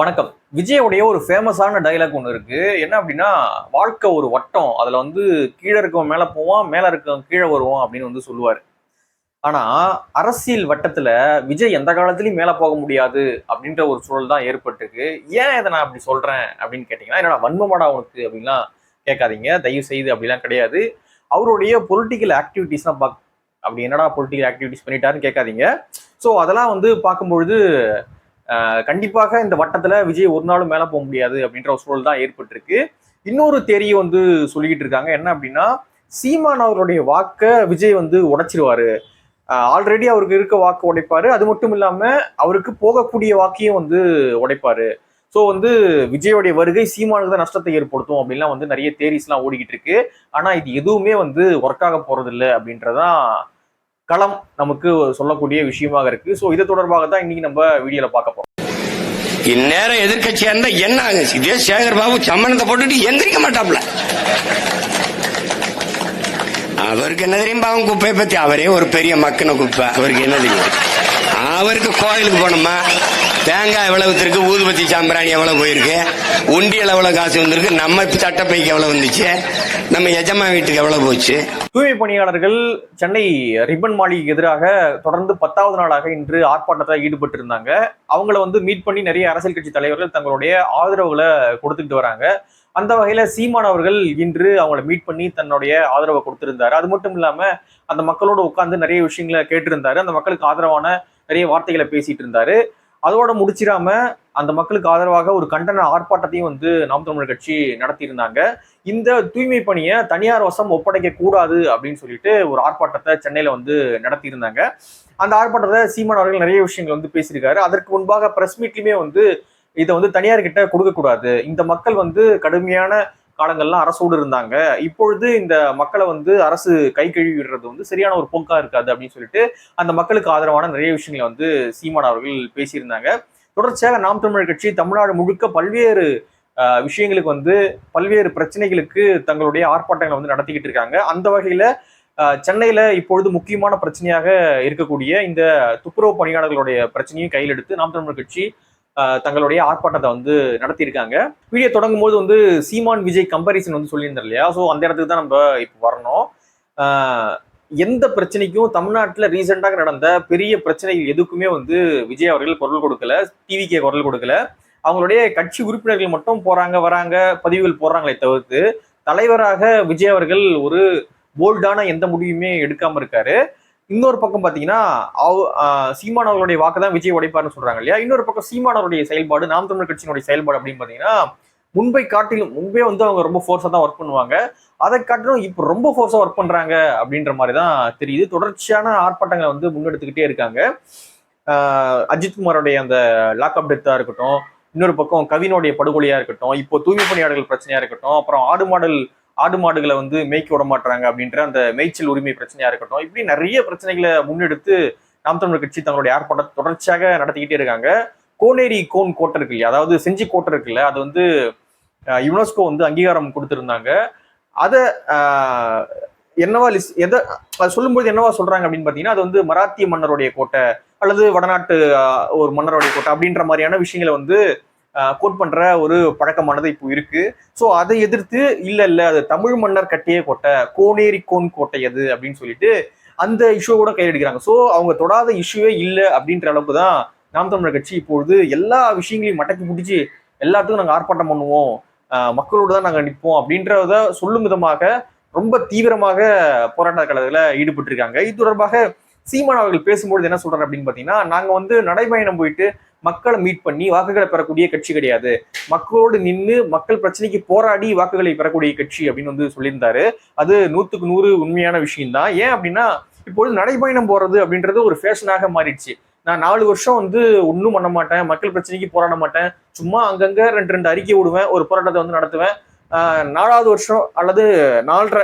வணக்கம். விஜயோடைய ஒரு ஃபேமஸான டைலாக் ஒன்று இருக்கு. என்ன அப்படின்னா வாழ்க்கை ஒரு வட்டம். அதில் வந்து கீழே இருக்கவன் மேலே போவான் மேலே இருக்கவன் கீழே வருவான் அப்படின்னு வந்து சொல்லுவார். ஆனால் அரசியல் வட்டத்தில் விஜய் எந்த காலத்துலையும் மேலே போக முடியாது அப்படின்ற ஒரு சூழல் தான் ஏற்பட்டிருக்கு. ஏன் இதை நான் அப்படி சொல்கிறேன் அப்படின்னு கேட்டிங்கன்னா என்னடா வன்மமாடா உனக்கு அப்படின்லாம் கேட்காதீங்க. தயவு செய்து அப்படிலாம் கிடையாது. அவருடைய பொலிட்டிக்கல் ஆக்டிவிட்டிஸ்லாம் பாக் அப்படி என்னடா பொலிட்டிக்கல் ஆக்டிவிட்டிஸ் பண்ணிட்டாருன்னு கேட்காதீங்க. ஸோ அதெல்லாம் வந்து பார்க்கும்பொழுது கண்டிப்பாக இந்த வட்டத்துல விஜய் ஒரு நாளும் மேல போக முடியாது அப்படின்ற ஒரு சூழல் தான் ஏற்பட்டிருக்கு. இன்னொரு தேரியை வந்து சொல்லிக்கிட்டு இருக்காங்க. என்ன அப்படின்னா சீமான் அவருடைய வாக்கை விஜய் வந்து உடைச்சிருவாரு. ஆல்ரெடி அவருக்கு இருக்க வாக்கு உடைப்பாரு. அது மட்டும் இல்லாம அவருக்கு போகக்கூடிய வாக்கையும் வந்து உடைப்பாரு. ஸோ வந்து விஜயோடைய வருகை சீமானுக்கு தான் நஷ்டத்தை ஏற்படுத்தும் அப்படின்லாம் வந்து நிறைய தேரிஸ்லாம் ஓடிக்கிட்டு இருக்கு. ஆனா இது எதுவுமே வந்து ஒர்க் ஆக போறது இல்லை அப்படின்றதான் களம் நமக்கு சொல்லக்கூடிய விஷயமாக இருக்கு. ஸோ இது தொடர்பாக தான் இன்னைக்கு நம்ம வீடியோல பார்க்க போறோம். இந்நேரம் எதிர்கட்சியா இருந்தா என்ன ஆகுச்சு இதே சேகர் பாபு சம்மணத்தை போட்டுட்டு எந்திரிக்க மாட்டாப்ல அவருக்கு என்ன தெரியும் பாவம் குப்பையை பத்தி? அவரே ஒரு பெரிய மக்கின குப்பை. அவருக்கு என்ன தெரியும் அவருக்கு கோயிலுக்கு போனோமா? தேங்காய் எவ்வளவு இருக்கு? ஊதுபத்தி சாம்பிராணி எவ்வளவு போயிருக்கு? உண்டியல் எவ்வளவு காசு வந்திருக்கு? நம்ம சட்டப்பைக்கு எவ்வளவு வந்துச்சு? நம்ம எஜமா வீட்டுக்கு எவ்வளவு போச்சு? தூய்மை பணியாளர்கள் சென்னை ரிப்பன் மாளிகைக்கு எதிராக தொடர்ந்து பத்தாவது நாளாக இன்று ஆர்ப்பாட்டத்தில் ஈடுபட்டு இருந்தாங்க அவங்கள வந்து மீட் பண்ணி நிறைய அரசியல் கட்சி தலைவர்கள் தங்களுடைய ஆதரவுகளை கொடுத்துக்கிட்டு வராங்க. அந்த வகையில சீமான் அவர்கள் இன்று அவங்கள மீட் பண்ணி தன்னுடைய ஆதரவை கொடுத்திருந்தாரு. அது மட்டும் இல்லாம அந்த மக்களோட உட்கார்ந்து நிறைய விஷயங்களை கேட்டிருந்தாரு. அந்த மக்களுக்கு ஆதரவான நிறைய வார்த்தைகளை பேசிட்டு இருந்தாரு. அதோட முடிச்சிடாம அந்த மக்களுக்கு ஆதரவாக ஒரு கண்டன ஆர்ப்பாட்டத்தையும் வந்து நாம் தமிழர் கட்சி நடத்தியிருந்தாங்க. இந்த தூய்மை பணியை தனியார் வசம் ஒப்படைக்க கூடாது அப்படின்னு சொல்லிட்டு ஒரு ஆர்ப்பாட்டத்தை சென்னையில வந்து நடத்தியிருந்தாங்க. அந்த ஆர்ப்பாட்டத்தை சீமான் அவர்கள் நிறைய விஷயங்கள் வந்து பேசியிருக்காரு. அதற்கு முன்பாக பிரஸ் மீட்லயுமே வந்து இதை வந்து தனியார் கிட்ட கொடுக்க கூடாது இந்த மக்கள் வந்து கடுமையான காலங்கள்லாம் அரசோடு இருந்தாங்க. இப்பொழுது இந்த மக்களை வந்து அரசு கை கழுவி விடுறது வந்து சரியான ஒரு போக்கா இருக்காது அப்படின்னு சொல்லிட்டு அந்த மக்களுக்கு ஆதரவான நிறைய விஷயங்களை வந்து சீமான் அவர்கள் பேசியிருந்தாங்க. தொடர்ச்சியாக நாம் தமிழர் கட்சி தமிழ்நாடு முழுக்க பல்வேறு விஷயங்களுக்கு வந்து பல்வேறு பிரச்சனைகளுக்கு தங்களுடைய ஆர்ப்பாட்டங்களை வந்து நடத்திக்கிட்டு இருக்காங்க. அந்த வகையில சென்னையில இப்பொழுது முக்கியமான பிரச்சனையாக இருக்கக்கூடிய இந்த துப்புரவு பணியாளர்களுடைய பிரச்சனையும் கையில் எடுத்து நாம் தமிழர் கட்சி தங்களுடைய ஆர்ப்பாட்டத்தை வந்து நடத்தியிருக்காங்க. வீடியோ தொடங்கும் போது வந்து சீமான் விஜய் கம்பாரிசன் வந்து சொல்லியிருந்தார் இல்லையா? ஸோ அந்த இடத்துக்கு தான் நம்ம இப்போ வரணும். எந்த பிரச்சனைக்கும் தமிழ்நாட்டில் ரீசெண்டாக நடந்த பெரிய பிரச்சனைகள் எதுக்குமே வந்து விஜய் அவர்கள் குரல் கொடுக்கல டிவிக்கே குரல் கொடுக்கல. அவங்களுடைய கட்சி உறுப்பினர்கள் மட்டும் போறாங்க வராங்க பதிவுகள் போடுறாங்களே தவிர்த்து தலைவராக விஜய் அவர்கள் ஒரு போல்டான எந்த முடிவுமே எடுக்காம இருக்காரு. இன்னொரு பக்கம் பார்த்தீங்கன்னா அவ- சீமான் அவர்களுடைய வாக்கு தான் விஜய் உடைப்பார்னு சொல்றாங்க இல்லையா? இன்னொரு பக்கம் சீமான் அவருடைய செயல்பாடு நாம் தமிழர் கட்சியினுடைய செயல்பாடு அப்படின்னு பார்த்தீங்கன்னா முன்பை காட்டிலும் முன்பே வந்து அவங்க ரொம்ப ஃபோர்ஸாக தான் ஒர்க் பண்ணுவாங்க. அதை காட்டிலும் இப்போ ரொம்ப ஃபோர்ஸாக ஒர்க் பண்ணுறாங்க அப்படின்ற மாதிரி தான் தெரியுது. தொடர்ச்சியான ஆர்ப்பாட்டங்களை வந்து முன்னெடுத்துக்கிட்டே இருக்காங்க. அஜித்குமாரோடைய அந்த லாக்அப் டெத்தாக இருக்கட்டும் இன்னொரு பக்கம் கவினுடைய படுகொலையாக இருக்கட்டும் இப்போ தூய்மை பணியாளர்கள் பிரச்சனையாக இருக்கட்டும் அப்புறம் ஆடு மாடல் ஆடு மாடுகளை வந்து மேய்க்க விட மாட்டாங்க அப்படின்ற அந்த மேய்ச்சல் உரிமை பிரச்சனையா இருக்கட்டும் இப்படி நிறைய பிரச்சனைகளை முன்னெடுத்து நாம் தமிழர் கட்சி தங்களுடைய ஆர்ப்பாட்டத்தை தொடர்ச்சியாக நடத்திக்கிட்டே இருக்காங்க. கோனேரி கோன் கோட்டை இருக்கு இல்லையா? அதாவது செஞ்சி கோட்டை இருக்குல்ல அது வந்து யுனெஸ்கோ வந்து அங்கீகாரம் கொடுத்துருந்தாங்க. அதை என்னவா லிஸ் எதை அது சொல்லும்போது என்னவா சொல்றாங்க அப்படின்னு பாத்தீங்கன்னா அது வந்து மராத்திய மன்னருடைய கோட்டை அல்லது வடநாட்டு ஒரு மன்னருடைய கோட்டை அப்படின்ற மாதிரியான விஷயங்களை வந்து கோட் பண்ற ஒரு பழக்கமானது இப்போ இருக்கு. ஸோ அதை எதிர்த்து இல்ல இல்ல அது தமிழ் மன்னர் கட்டிய கோட்டை கோனேரி கோன் கோட்டை அது அப்படின்னு சொல்லிட்டு அந்த இஷ்யூ கூட கையில் ஸோ அவங்க தொடாத இஷ்யூவே இல்லை அப்படின்ற அளவுக்கு தான் நாம் தமிழர் கட்சி இப்பொழுது எல்லா விஷயங்களையும் மட்டக்கி பிடிச்சி எல்லாத்துக்கும் நாங்கள் ஆர்ப்பாட்டம் பண்ணுவோம். மக்களோடு தான் நாங்கள் நிற்போம் அப்படின்றத சொல்லும் விதமாக ரொம்ப தீவிரமாக போராட்ட களத்தில் ஈடுபட்டு இருக்காங்க இது தொடர்பாக சீமான் அவர்கள் பேசும்பொழுது என்ன சொல்றாரு அப்படின்னு பார்த்தீங்கன்னா நாங்கள் வந்து நடைபயணம் போயிட்டு மக்களை மீட் பண்ணி வாக்குகளை பெறக்கூடிய கட்சி கிடையாது. மக்களோடு நின்று மக்கள் பிரச்சனைக்கு போராடி வாக்குகளை பெறக்கூடிய கட்சி அப்படின்னு வந்து சொல்லியிருந்தாரு. அது நூத்துக்கு நூறு உண்மையான விஷயம்தான். ஏன் அப்படின்னா இப்பொழுது நடைபயணம் போறது அப்படின்றது ஒரு ஃபேஷனாக மாறிடுச்சு. நான் நாலு வருஷம் வந்து ஒன்றும் பண்ண மாட்டேன் மக்கள் பிரச்சனைக்கு போராட மாட்டேன். சும்மா அங்கங்க ரெண்டு ரெண்டு அறிக்கை விடுவேன் ஒரு போராட்டத்தை வந்து நடத்துவேன். நாலாவது வருஷம் அல்லது நாலரை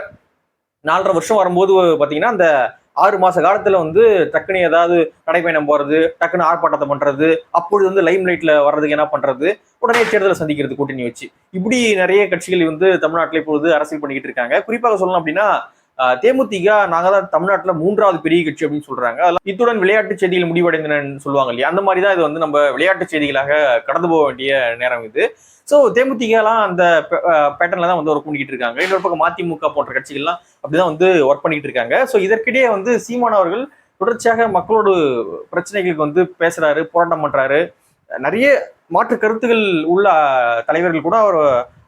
நாலரை வருஷம் வரும்போது பார்த்தீங்கன்னா அந்த ஆறு மாச காலத்துல வந்து டக்குன்னு ஏதாவது நடைபயணம் போறது டக்குன்னு ஆர்ப்பாட்டத்தை பண்றது அப்பொழுது வந்து லைம் லைட்ல வர்றதுக்கு என்ன பண்றது உடனே தேர்தலை சந்திக்கிறது கூட்டணி வச்சு. இப்படி நிறைய கட்சிகள் வந்து தமிழ்நாட்டில் இப்பொழுது அரசியல் பண்ணிக்கிட்டு இருக்காங்க. குறிப்பாக சொல்லணும் அப்படின்னா தேமுதிக நாங்க தான் தமிழ்நாட்டில் மூன்றாவது பெரிய கட்சி அப்படின்னு சொல்றாங்க. அதெல்லாம் இத்துடன் விளையாட்டு செய்திகள் முடிவடைந்தன சொல்லுவாங்க இல்லையா? அந்த மாதிரி தான் இது வந்து நம்ம விளையாட்டு செய்திகளாக கடந்து போக வேண்டிய நேரம் இது. ஸோ தேமுதிகலாம் அந்த பேட்டர்ல தான் வந்து ஒர்க் பண்ணிக்கிட்டு இருக்காங்க. இன்னொரு பக்கம் மதிமுக போன்ற கட்சிகள்லாம் அப்படிதான் வந்து ஒர்க் பண்ணிக்கிட்டு இருக்காங்க. ஸோ இதற்கிடையே வந்து சீமான் அவர்கள் தொடர்ச்சியாக மக்களோட பிரச்சனைகளுக்கு வந்து பேசுறாரு போராட்டம் பண்றாரு. நிறைய மாற்று கருத்துகள் உள்ள தலைவர்கள் கூட அவர்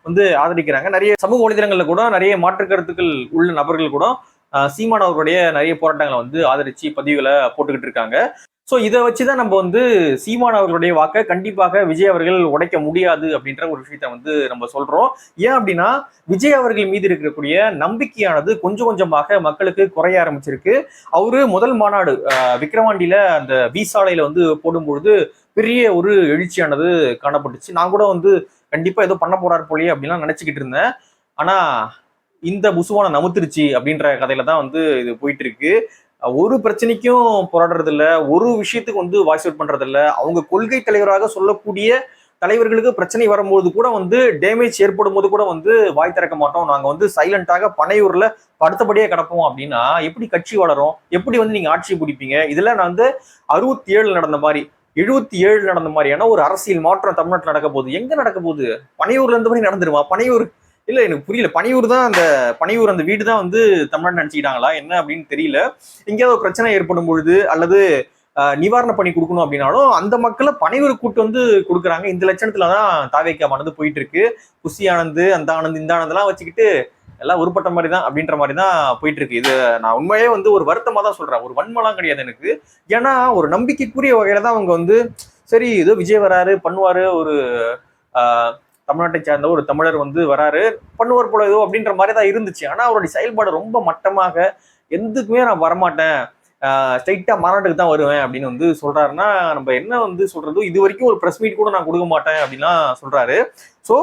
வந்து ஆதரிக்கிறாங்க. நிறைய சமூக வலைதளங்களில் கூட நிறைய மாற்று கருத்துக்கள் உள்ள நபர்கள் கூட சீமான் அவர்களுடைய நிறைய போராட்டங்களை வந்து ஆதரிச்சு பதிவுகளை போட்டுக்கிட்டு இருக்காங்க. ஸோ இதை வச்சு தான் நம்ம வந்து சீமான் அவர்களுடைய வாக்கை கண்டிப்பாக விஜய் அவர்கள் உடைக்க முடியாது அப்படின்ற ஒரு விஷயத்த வந்து நம்ம சொல்றோம். ஏன் அப்படின்னா விஜய் அவர்கள் மீது இருக்கக்கூடிய நம்பிக்கையானது கொஞ்சம் கொஞ்சமாக மக்களுக்கு குறைய ஆரம்பிச்சிருக்கு. அவரு முதல் மாநாடு விக்ரவாண்டியில அந்த விசாலையில வந்து போடும்பொழுது பெரிய ஒரு எழுச்சியானது காணப்பட்டுச்சு. நான் கூட வந்து கண்டிப்பா ஏதோ பண்ண போறாரு போலயே அப்படின்லாம் நினைச்சுக்கிட்டு இருந்தேன். ஆனா இந்த புசுவான நமுத்துருச்சு அப்படின்ற கதையில தான் வந்து இது போயிட்டு இருக்கு. ஒரு பிரச்சனைக்கும் போராடுறது இல்ல ஒரு விஷயத்துக்கு வந்து வாய்ஸ் அவுட் பண்றது இல்ல அவங்க கொள்கை தலைவராக சொல்லக்கூடிய தலைவர்களுக்கு பிரச்சனை வரும்போது கூட வந்து டேமேஜ் ஏற்படும் போது கூட வந்து வாய் திறக்க மாட்டோம். நாங்க வந்து சைலண்டாக பனையூர்ல படுத்தபடியே கிடப்போம் அப்படின்னா எப்படி கட்சி வளரும்? எப்படி வந்து நீங்க ஆட்சி பிடிப்பீங்க? இதுல நான் வந்து அறுபத்தி ஏழு நடந்த மாதிரி எழுபத்தி ஏழு நடந்த மாதிரியான ஒரு அரசியல் மாற்றம் தமிழ்நாட்டில் நடக்க போகுது. எங்க நடக்க போகுது? பனையூர்ல இருந்து மாதிரி நடந்துருமா? பனையூர் இல்ல எனக்கு புரியல. பனையூர் தான் அந்த பனையூர் அந்த வீடு தான் வந்து தமிழ்நாடு நினைச்சுக்கிட்டாங்களா? என்ன அப்படின்னு தெரியல. எங்கேயாவது ஒரு பிரச்சனை ஏற்படும் பொழுது அல்லது நிவாரண பணி கொடுக்கணும் அப்படின்னாலும் அந்த மக்களை பனையூர் கூட்டு வந்து கொடுக்குறாங்க. இந்த லட்சணத்துல தான் தாவேக்காமானது போயிட்டு இருக்கு குசி ஆனந்து அந்த ஆனந்த் இந்த ஆனந்தெல்லாம் வச்சுக்கிட்டு எல்லாம் உருப்பட்ட மாதிரி தான் அப்படின்ற மாதிரி தான் போயிட்டு இருக்கு இது நான் உண்மையே வந்து ஒரு வருத்தமா தான் சொல்றேன். ஒரு வன்மலாம் கிடையாது எனக்கு. ஏன்னா ஒரு நம்பிக்கைக்குரிய வகையில தான் அவங்க வந்து சரி ஏதோ விஜய் வராரு பண்ணுவாரு ஒரு தமிழ்நாட்டை சார்ந்த ஒரு தமிழர் வந்து வராரு. பண்ணுவார் போல ஏதோ அப்படின்ற மாதிரி தான் இருந்துச்சு. ஆனா அவருடைய செயல்பாடு ரொம்ப மட்டமாக எதுக்குமே நான் வரமாட்டேன். ஸ்ட்ரைட்டா மாநாட்டுக்கு தான் வருவேன் அப்படின்னு வந்து சொல்றாருன்னா நம்ம என்ன வந்து சொல்றது? இது வரைக்கும் ஒரு ப்ரெஸ் மீட் கூட நான் கொடுக்க மாட்டேன் அப்படின்லாம் சொல்றாரு. ஸோ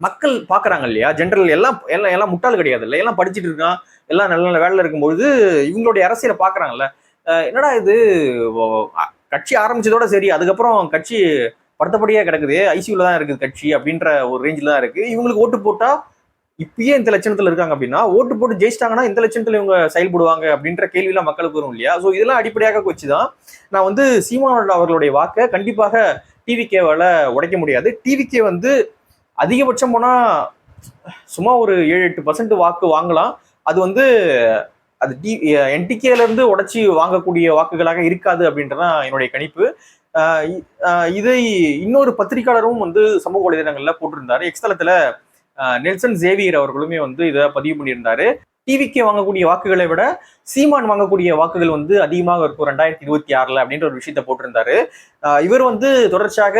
மக்கள் பாக்குறாங்க இல்லையா? ஜென்ரல் எல்லாம் எல்லாம் எல்லாம் முட்டாள் கிடையாது இல்லை? எல்லாம் படிச்சுட்டு இருக்கான். எல்லாம் நல்ல நல்ல வேலையில் இருக்கும்பொழுது இவங்களுடைய அரசியலை பாக்குறாங்கல்ல. என்னடா இது? கட்சி ஆரம்பிச்சதோட சரி அதுக்கப்புறம் கட்சி படுத்தபடியாக கிடக்குது. ஐசியூல தான் இருக்குது கட்சி அப்படின்ற ஒரு ரேஞ்சில் தான் இருக்குது இவங்களுக்கு ஓட்டு போட்டால் இப்பயே இந்த லட்சணத்தில் இருக்காங்க அப்படின்னா ஓட்டு போட்டு ஜெயிச்சிட்டாங்கன்னா இந்த லட்சணத்தில் இவங்க செயல்படுவாங்க அப்படின்ற கேள்வியெல்லாம் மக்களுக்கு வரும் இல்லையா? ஸோ இதெல்லாம் அடிப்படையாக வச்சுதான் நான் வந்து சீமானோட அவர்களுடைய வாக்கை கண்டிப்பாக டிவிகேவால் உடைக்க முடியாது. டிவிகே வந்து அதிகபட்சம் போனால் சும்மா ஒரு ஏழு எட்டு பர்சன்ட் வாக்கு வாங்கலாம். அது வந்து அது டி என்டிகேல இருந்து வாங்கக்கூடிய வாக்குகளாக இருக்காது அப்படின்றதான் என்னுடைய கணிப்பு. இதை இன்னொரு பத்திரிகையாளரும் வந்து சமூக வலைதளங்கள்ல போட்டிருந்தாரு. எக்ஸ்தலத்துல நெல்சன் ஜேவியர் அவர்களுமே வந்து இதை பதிவு பண்ணியிருந்தாரு. டிவிக்கு வாங்கக்கூடிய வாக்குகளை விட சீமான் வாங்கக்கூடிய வாக்குகள் வந்து அதிகமாக இருக்கும் ரெண்டாயிரத்தி இருபத்தி ஆறுல அப்படின்ற ஒரு விஷயத்த போட்டிருந்தாரு. இவர் வந்து தொடர்ச்சியாக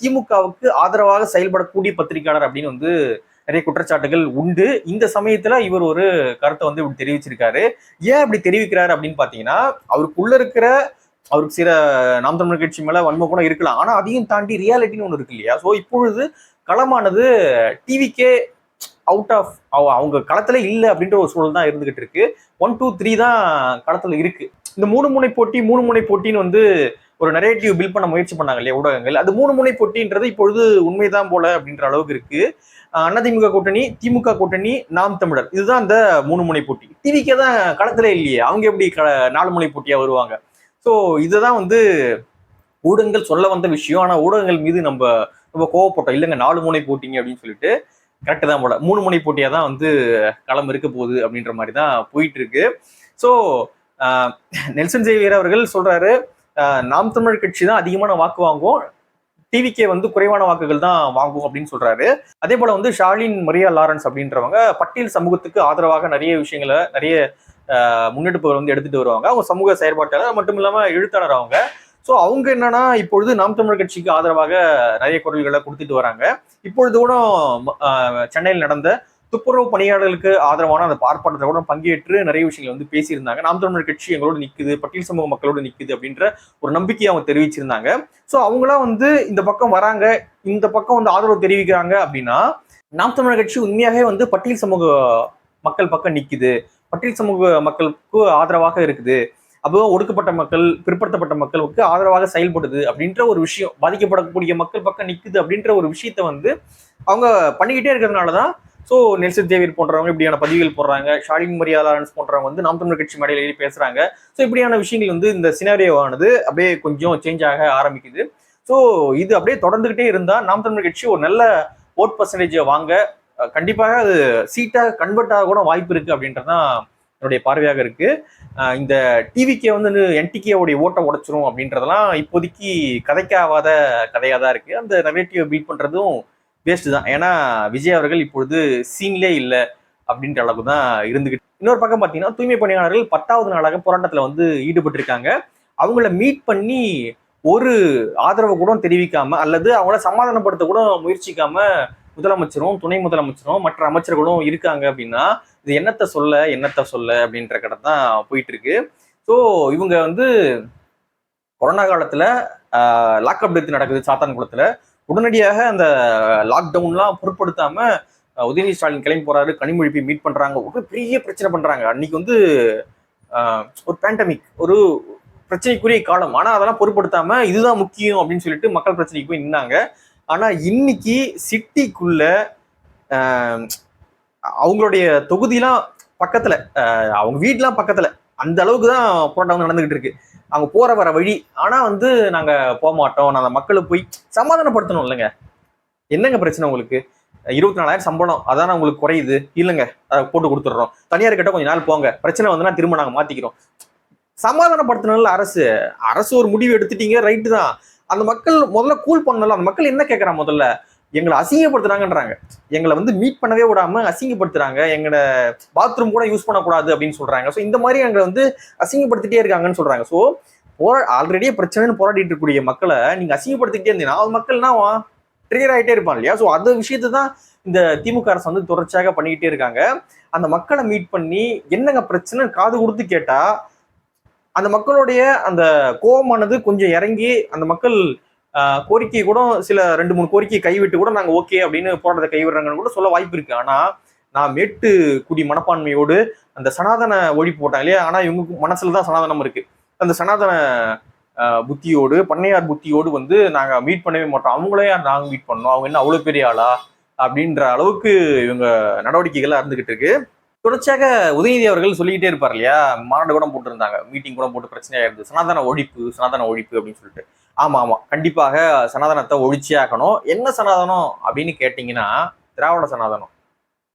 திமுகவுக்கு ஆதரவாக செயல்படக்கூடிய பத்திரிகையாளர் அப்படின்னு வந்து நிறைய குற்றச்சாட்டுகள் உண்டு. இந்த சமயத்துல இவர் ஒரு கருத்தை வந்து இப்படி தெரிவிச்சிருக்காரு. ஏன் இப்படி தெரிவிக்கிறாரு அப்படின்னு பாத்தீங்கன்னா அவருக்குள்ள இருக்கிற அவருக்கு சில நாம் தமிழர் கட்சி மேல வன்மை கூட இருக்கலாம். ஆனா அதையும் தாண்டி ரியாலிட்டின்னு ஒன்று இருக்கு இல்லையா? ஸோ இப்பொழுது களமானது டிவிக்கே அவுட் ஆஃப் அவங்க களத்துல இல்லை அப்படின்ற ஒரு சூழல் தான் இருந்துகிட்டு இருக்கு. ஒன் டூ த்ரீ தான் களத்துல இருக்கு. இந்த மூணு முனை போட்டி மூணு முனை போட்டின்னு வந்து ஒரு நரேட்டிவ் பில் பண்ண முயற்சி பண்ணாங்க இல்லையா ஊடகங்கள். அது மூணு முனை போட்டின்றது இப்பொழுது உண்மைதான் போல அப்படின்ற அளவுக்கு இருக்கு. அதிமுக கூட்டணி திமுக கூட்டணி நாம் தமிழர். இதுதான் இந்த மூணு முனை போட்டி. டிவிக்கே தான் களத்துல இல்லையே. அவங்க எப்படி க- நாலு முனை போட்டியா வருவாங்க? ஸோ இதுதான் வந்து ஊடகங்கள் சொல்ல வந்த விஷயம். ஆனா ஊடகங்கள் மீது நம்ம ரொம்ப கோவப்பட்டோம். இல்லைங்க நாலு முனை போட்டிங்க அப்படின்னு சொல்லிட்டு. கரெக்டு தான் போல. மூணு முனை போட்டியா தான் வந்து களம் இருக்க போகுது அப்படின்ற மாதிரி தான் போயிட்டு இருக்கு. ஸோ நெல்சன் சேவியர் அவர்கள் சொல்றாரு நாம் தமிழர் கட்சி தான் அதிகமான வாக்கு வாங்குவோம். டிவிக்கே வந்து குறைவான வாக்குகள் தான் வாங்கும் அப்படின்னு சொல்றாரு. அதே போல வந்து ஷாலின் மரியா லாரன்ஸ் அப்படின்றவங்க பட்டியல் சமூகத்துக்கு ஆதரவாக நிறைய விஷயங்களை நிறைய முன்னெடுப்புகள் வந்து எடுத்துட்டு வருவாங்க. அவங்க சமூக செயற்பாட்டாளர் மட்டும் இல்லாம எழுத்தாளர் அவங்க. ஸோ அவங்க என்னன்னா இப்பொழுது நாம் தமிழர் கட்சிக்கு ஆதரவாக நிறைய குரல்களை கொடுத்துட்டு வராங்க. இப்பொழுது கூட சென்னையில் நடந்த துப்புரவு பணியாளர்களுக்கு ஆதரவான அந்த ஆர்ப்பாட்டத்தில் கூட பங்கேற்று நிறைய விஷயங்கள் வந்து பேசியிருந்தாங்க. நாம் தமிழர் கட்சி எங்களோட நிக்குது பட்டியல் சமூக மக்களோட நிக்குது அப்படின்ற ஒரு நம்பிக்கையை அவங்க தெரிவிச்சிருந்தாங்க. ஸோ அவங்களாம் வந்து இந்த பக்கம் வராங்க இந்த பக்கம் வந்து ஆதரவு தெரிவிக்கிறாங்க அப்படின்னா நாம் தமிழர் கட்சி உண்மையாகவே வந்து பட்டியல் சமூக மக்கள் பக்கம் நிக்குது. பட்டியல் சமூக மக்களுக்கு ஆதரவாக இருக்குது. அப்போ ஒடுக்கப்பட்ட மக்கள் பிற்படுத்தப்பட்ட மக்களுக்கு ஆதரவாக செயல்படுது அப்படின்ற ஒரு விஷயம் பாதிக்கப்படக்கூடிய மக்கள் பக்கம் நிக்குது அப்படின்ற ஒரு விஷயத்த வந்து அவங்க பண்ணிக்கிட்டே இருக்கிறதுனால தான் ஸோ நெல்சன் தேவியர் போன்றவங்க இப்படியான பதிவுகள் போடுறாங்க. ஷாலின் மரியாதாரன்ஸ் போன்றவங்க வந்து நாம் தமிழர் கட்சி மேடையில் எழுதி பேசுறாங்க. ஸோ இப்படியான விஷயங்கள் வந்து இந்த சினாரியோவானது அப்படியே கொஞ்சம் சேஞ்ச் ஆக ஆரம்பிக்குது. ஸோ இது அப்படியே தொடர்ந்துகிட்டே இருந்தால் நாம் தமிழர் கட்சி ஒரு நல்ல ஓட் பர்சன்டேஜை வாங்க கண்டிப்பாக அது சீட்டாக கன்வெர்ட் ஆக கூட வாய்ப்பு இருக்குது அப்படின்றது தான் என்னுடைய பார்வையாக இருக்கு. இந்த டிவிக்கே வந்து என்டிகேவுடைய ஓட்டை உடைச்சிரும் அப்படின்றதெல்லாம் இப்போதைக்கு கதைக்காவாத கதையாக தான் இருக்கு. அந்த நெகட்டிவ் பீட் பண்ணுறதும் வேஸ்ட் தான். ஏன்னா விஜய் அவர்கள் இப்பொழுது சீன்லே இல்லை அப்படின்ற அளவுக்கு தான் இருந்துகிட்டு இன்னொரு பக்கம் பார்த்தீங்கன்னா தூய்மை பணியாளர்கள் பத்தாவது நாளாக போராட்டத்தில் வந்து ஈடுபட்டிருக்காங்க. அவங்கள மீட் பண்ணி ஒரு ஆதரவு கூட தெரிவிக்காம அல்லது அவங்கள சமாதானப்படுத்த கூட முயற்சிக்காம முதலமைச்சரும் துணை முதலமைச்சரும் மற்ற அமைச்சர்களும் இருக்காங்க அப்படின்னா இது என்னத்தை சொல்ல என்னத்தை சொல்ல அப்படின்ற கடை தான் போயிட்டு இருக்கு ஸோ இவங்க வந்து கொரோனா காலத்தில் லாக்அப் டெத் நடக்குது சாத்தான்குளத்தில். உடனடியாக அந்த லாக்டவுன்லாம் பொருட்படுத்தாம உதயநிதி ஸ்டாலின் கிளம்பி போறாரு கனிமொழிப்பை மீட் பண்றாங்க. ஒரு பெரிய பிரச்சனை பண்றாங்க. அன்னைக்கு வந்து ஒரு பேண்டமிக் ஒரு பிரச்சனைக்குரிய காலம். ஆனா அதெல்லாம் பொருட்படுத்தாம இதுதான் முக்கியம் அப்படின்னு சொல்லிட்டு மக்கள் பிரச்சனைக்கு போய் நின்னாங்க. ஆனா இன்னைக்கு சிட்டிக்குள்ள அவங்களுடைய தொகுதியெலாம் பக்கத்துல அவங்க வீட்லாம் பக்கத்துல. அந்த அளவுக்கு தான் போராட்டம் நடந்துகிட்டு இருக்கு. அவங்க போற வர வழி. ஆனா வந்து நாங்க போக மாட்டோம். நான் அந்த மக்களை போய் சமாதானப்படுத்தணும் இல்லைங்க. என்னங்க பிரச்சனை உங்களுக்கு? இருபத்தி நாலாயிரம் சம்பளம். அதான் உங்களுக்கு குறையுது? இல்லைங்க. அதை போட்டு கொடுத்துட்றோம். தனியார் கிட்ட கொஞ்ச நாள் போங்க. பிரச்சனை வந்துன்னா திரும்ப நாங்க மாத்திக்கிறோம். சமாதானப்படுத்தணும்ல அரசு. அரசு ஒரு முடிவு எடுத்துட்டீங்க ரைட்டு தான். அந்த மக்கள் முதல்ல கூல் பண்ணல. அந்த மக்கள் என்ன கேட்கறாங்க முதல்ல? எங்களை அசிங்கப்படுத்துறாங்கன்றாங்க. எங்களை வந்து மீட் பண்ணவே விடாம அசிங்கப்படுத்துறாங்க. எங்களை பாத்ரூம் கூட யூஸ் பண்ணக்கூடாது அப்படின்னு சொல்றாங்க. ஸோ இந்த மாதிரி எங்களை வந்து அசிங்கப்படுத்திட்டே இருக்காங்கன்னு சொல்றாங்க. ஸோ போரா ஆல்ரெடியே பிரச்சனைன்னு போராடிட்டு இருக்கக்கூடிய மக்களை நீங்க அசிங்கப்படுத்திக்கிட்டே இருந்தீங்கன்னா அவன் மக்கள்னா ட்ரிகர் ஆகிட்டே இருப்பான் இல்லையா? ஸோ அந்த விஷயத்தை தான் இந்த திமுக அரசு வந்து தொடர்ச்சியாக பண்ணிக்கிட்டே இருக்காங்க. அந்த மக்களை மீட் பண்ணி என்னங்க பிரச்சனை காது கொடுத்து கேட்டா அந்த மக்களுடைய அந்த கோபமானது கொஞ்சம் இறங்கி அந்த மக்கள் கோரிக்கை கூட சில ரெண்டு மூணு கோரிக்கையை கைவிட்டு கூட நாங்கள் ஓகே அப்படின்னு போராட்டத்தை கைவிடுறாங்கன்னு கூட சொல்ல வாய்ப்பு இருக்கு. ஆனால் நான் மேட்டு குடி மனப்பான்மையோடு அந்த சனாதன ஒழிப்பு போட்டாங்க இல்லையா? ஆனால் இவங்க மனசுல தான் சனாதனம் இருக்கு. அந்த சனாதன புத்தியோடு பண்ணையார் புத்தியோடு வந்து நாங்கள் மீட் பண்ணவே மாட்டோம். அவங்களே நாங்கள் மீட் பண்ணோம் அவங்க என்ன அவ்வளோ பெரிய ஆளா? அப்படின்ற அளவுக்கு இவங்க நடவடிக்கைகள்லாம் இருந்துகிட்டு இருக்கு. தொடர்ச்சியாக உதயநிதி அவர்கள் சொல்லிக்கிட்டே இருப்பார் இல்லையா? மாநாடு கூட போட்டிருந்தாங்க. மீட்டிங் கூட போட்டு பிரச்சனையா இருந்தது சனாதன ஒழிப்பு சனாதன ஒழிப்பு அப்படின்னு சொல்லிட்டு. ஆமா ஆமா. கண்டிப்பாக சனாதனத்தை ஒழிச்சே என்ன சனாதனம் அப்படின்னு கேட்டீங்கன்னா திராவிட சனாதனம்.